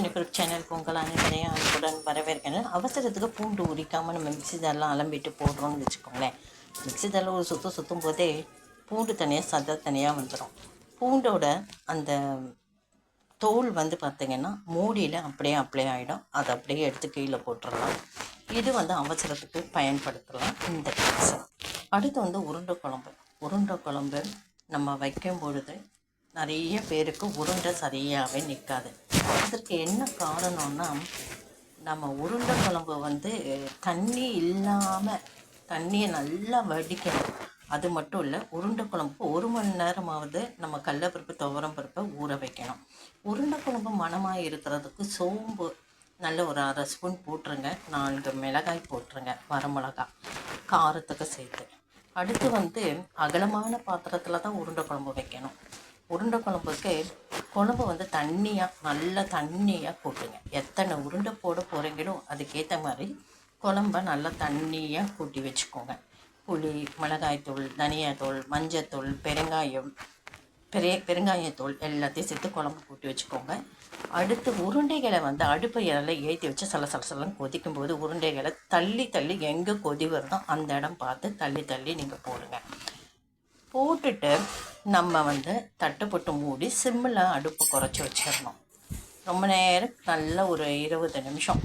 குறிப்பு சேனலுக்கு உங்கள் அனைவரையும் அன்புடன் வரவேற்கணும் அவசரத்துக்கு பூண்டு உரிக்காமல் நம்ம மிக்சி ஜாரில் அலம்பிட்டு போடுறோம்னு வச்சுக்கோங்களேன். மிக்சி ஜாரில் ஒரு சுத்தம் சுற்றும் போதே பூண்டு தனியாக சதை தனியாக வந்துடும் பூண்டோட அந்த தோல் வந்து பார்த்திங்கன்னா மூடியில் அப்படியே அப்படியே ஆகிடும் அதை அப்படியே எடுத்து கீழே போட்டுடலாம் இது வந்து அவசரத்துக்கு பயன்படுத்தலாம். இந்த டிப்ஸ் அடுத்து வந்து உருண்டை குழம்பு. உருண்டை குழம்பு நம்ம வைக்கும் பொழுது நிறைய பேருக்கு உருண்டை சரியாகவே நிற்காது அதற்கு என்ன காரணம்னா நம்ம உருண்டை குழம்பு வந்து தண்ணி இல்லாமல் தண்ணியை நல்லா வடிக்கணும். அது மட்டும் இல்லை உருண்டை குழம்புக்கு ஒரு மணி நேரமாவது நம்ம கடலப்பருப்பு துவரம் பருப்பை ஊற வைக்கணும். உருண்டை குழம்பு மணமாக இருக்கிறதுக்கு சோம்பு நல்ல ஒரு அரை ஸ்பூன் போட்டுருங்க. நான்கு மிளகாய் போட்டுருங்க வரமிளகாய் காரத்துக்கு சேர்த்து. அடுத்து வந்து அகலமான பாத்திரத்தில் தான் உருண்டை குழம்பு வைக்கணும். உருண்டை குழம்புக்கு குழம்பு வந்து தண்ணியாக நல்லா தண்ணியாக கூட்டுங்க. எத்தனை உருண்டை போட போகிறீங்களோ அதுக்கேற்ற மாதிரி குழம்ப நல்லா தண்ணியாக கூட்டி வச்சுக்கோங்க. புளி மிளகாய்த்தூள் தனியாத்தூள் மஞ்சத்தூள் பெருங்காயம் பெரிய பெருங்காயத்தூள் எல்லாத்தையும் சேர்த்து குழம்பு கூட்டி வச்சுக்கோங்க. அடுத்து உருண்டைகளை வந்து அடுப்பை இலையில் ஏற்றி வச்சு சல சல கொதிக்கும் போது உருண்டைகளை தள்ளி தள்ளி எங்கே கொதி வருதோ அந்த இடம் பார்த்து தள்ளி தள்ளி நீங்கள் போடுங்க. போட்டுட்டு நம்ம வந்து தட்டு போட்டு மூடி சிம்மில் அடுப்பு குறைச்சி வச்சிடணும். ரொம்ப நேரம் நல்ல ஒரு இருபது நிமிஷம்.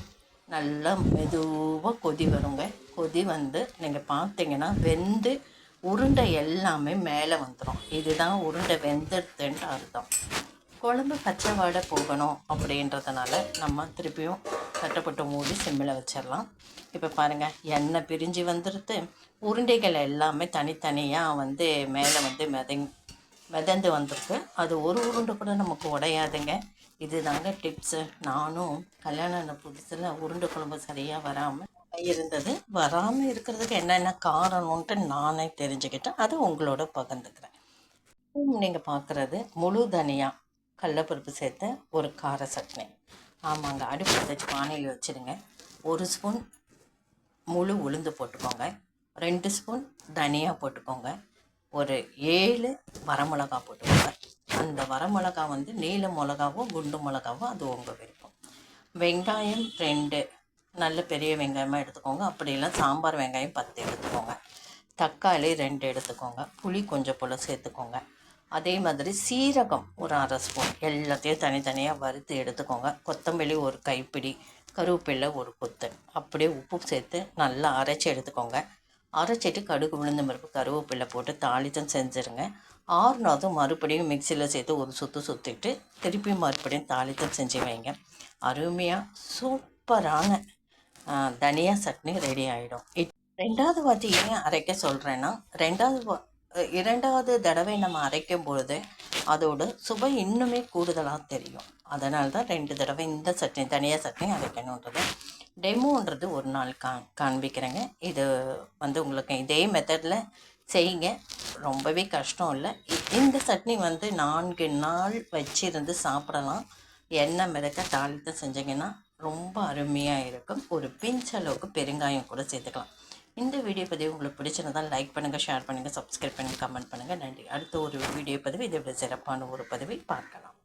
நல்லா மெதுவாக கொதி வருங்க. கொதி வந்து நீங்கள் பார்த்தீங்கன்னா வெந்து உருண்டை எல்லாமே மேலே வந்துடும் இதுதான் உருண்டை வெந்துடுதுன்ட்டு அர்த்தம். குழம்பு பச்சை வாடை போகணும் அப்படின்றதுனால நம்ம திருப்பியும் தட்டப்பட்டு மூடி சிம்மில் வச்சிடலாம். இப்போ பாருங்கள் எண்ணெய் பிரிஞ்சு வந்துடுது உருண்டைகள் எல்லாமே தனித்தனியாக வந்து மேலே வந்து மெதங் மிதந்து வந்திருக்கு. அது ஒரு உருண்டை கூட நமக்கு உடையாதுங்க. இது தாங்க டிப்ஸு நானும் கல்யாணம் புதுசில் உருண்டை குழம்பு சரியாக வராமல் இருந்தது. வராமல் இருக்கிறதுக்கு என்னென்ன காரணம்ன்ட்டு நானே தெரிஞ்சுக்கிட்டேன். அதை உங்களோட பகிர்ந்துக்கிறேன். நீங்கள் பார்க்குறது முழு தனியாக கடலப்பருப்பு சேர்த்த ஒரு கார சட்னி. ஆமாங்க அடுப்பு வச்சு பானையில் வச்சுருங்க ஒரு ஸ்பூன் முழு உளுந்து போட்டுக்கோங்க. ரெண்டு ஸ்பூன் தனியா போட்டுக்கோங்க. ஒரு ஏழு வரமிளகா போட்டுக்கோங்க. அந்த வரமிளகா வந்து நீல மிளகாவோ குண்டு மிளகாவோ அது உங்கள் விருப்பம். வெங்காயம் ரெண்டு. நல்ல பெரிய வெங்காயமாக எடுத்துக்கோங்க. அப்படிலாம் சாம்பார் வெங்காயம் பத்து எடுத்துக்கோங்க. தக்காளி ரெண்டு எடுத்துக்கோங்க. புளி கொஞ்சம் போல் சேர்த்துக்கோங்க. அதே மாதிரி சீரகம் ஒரு அரை ஸ்பூன். எல்லாத்தையும் தனித்தனியாக வறுத்து எடுத்துக்கோங்க. கொத்தமல்லி ஒரு கைப்பிடி கருவேப்பிலை ஒரு கொத்து. அப்படியே உப்பு சேர்த்து நல்லா அரைச்சி எடுத்துக்கோங்க. அரைச்சிட்டு கடுகு உளுந்த பருப்பு கருவேப்பிலை போட்டு தாளித்தம் செஞ்சுருங்க. ஆறுனதும் மறுபடியும் மிக்சியில் சேர்த்து ஒரு சுற்று சுற்றிட்டு திருப்பி மறுபடியும் தாளித்தம் செஞ்சு வைங்க. அருமையாக சூப்பரான தனியா சட்னி ரெடி ஆகிடும் ரெண்டாவது வாட்டி ஏன் அரைக்க சொல்கிறேன்னா ரெண்டாவது இரண்டாவது தடவை நம்ம அரைக்கும் பொழுது அதோட சுவை இன்னுமே கூடுதலாக தெரியும். அதனால தான் ரெண்டு தடவை இந்த சட்னி தனியாக சட்னி அரைக்கணுன்றது. டெமோன்றது ஒரு நாள் கா காண்பிக்கிறேங்க. இது வந்து உங்களுக்கு இதே மெத்தடில் செய்யுங்க. ரொம்பவே கஷ்டம் இல்லை. இந்த சட்னி வந்து நான்கு நாள் வச்சிருந்து சாப்பிடலாம். எண்ணெய் மிதக்க தாளித்து செஞ்சிங்கன்னா ரொம்ப அருமையாக இருக்கும். ஒரு பிஞ்ச் அளவுக்கு பெருங்காயம் கூட சேர்த்துக்கலாம். இந்த வீடியோ பதிவு உங்களுக்கு பிடிச்சிருந்தால் லைக் பண்ணுங்கள் ஷேர் பண்ணுங்கள் சப்ஸ்கிரைப் பண்ணுங்கள் கமெண்ட் பண்ணுங்கள் நன்றி. அடுத்த ஒரு வீடியோ பதிவு இதை விட சிறப்பான ஒரு பதிவை பார்க்கலாம்.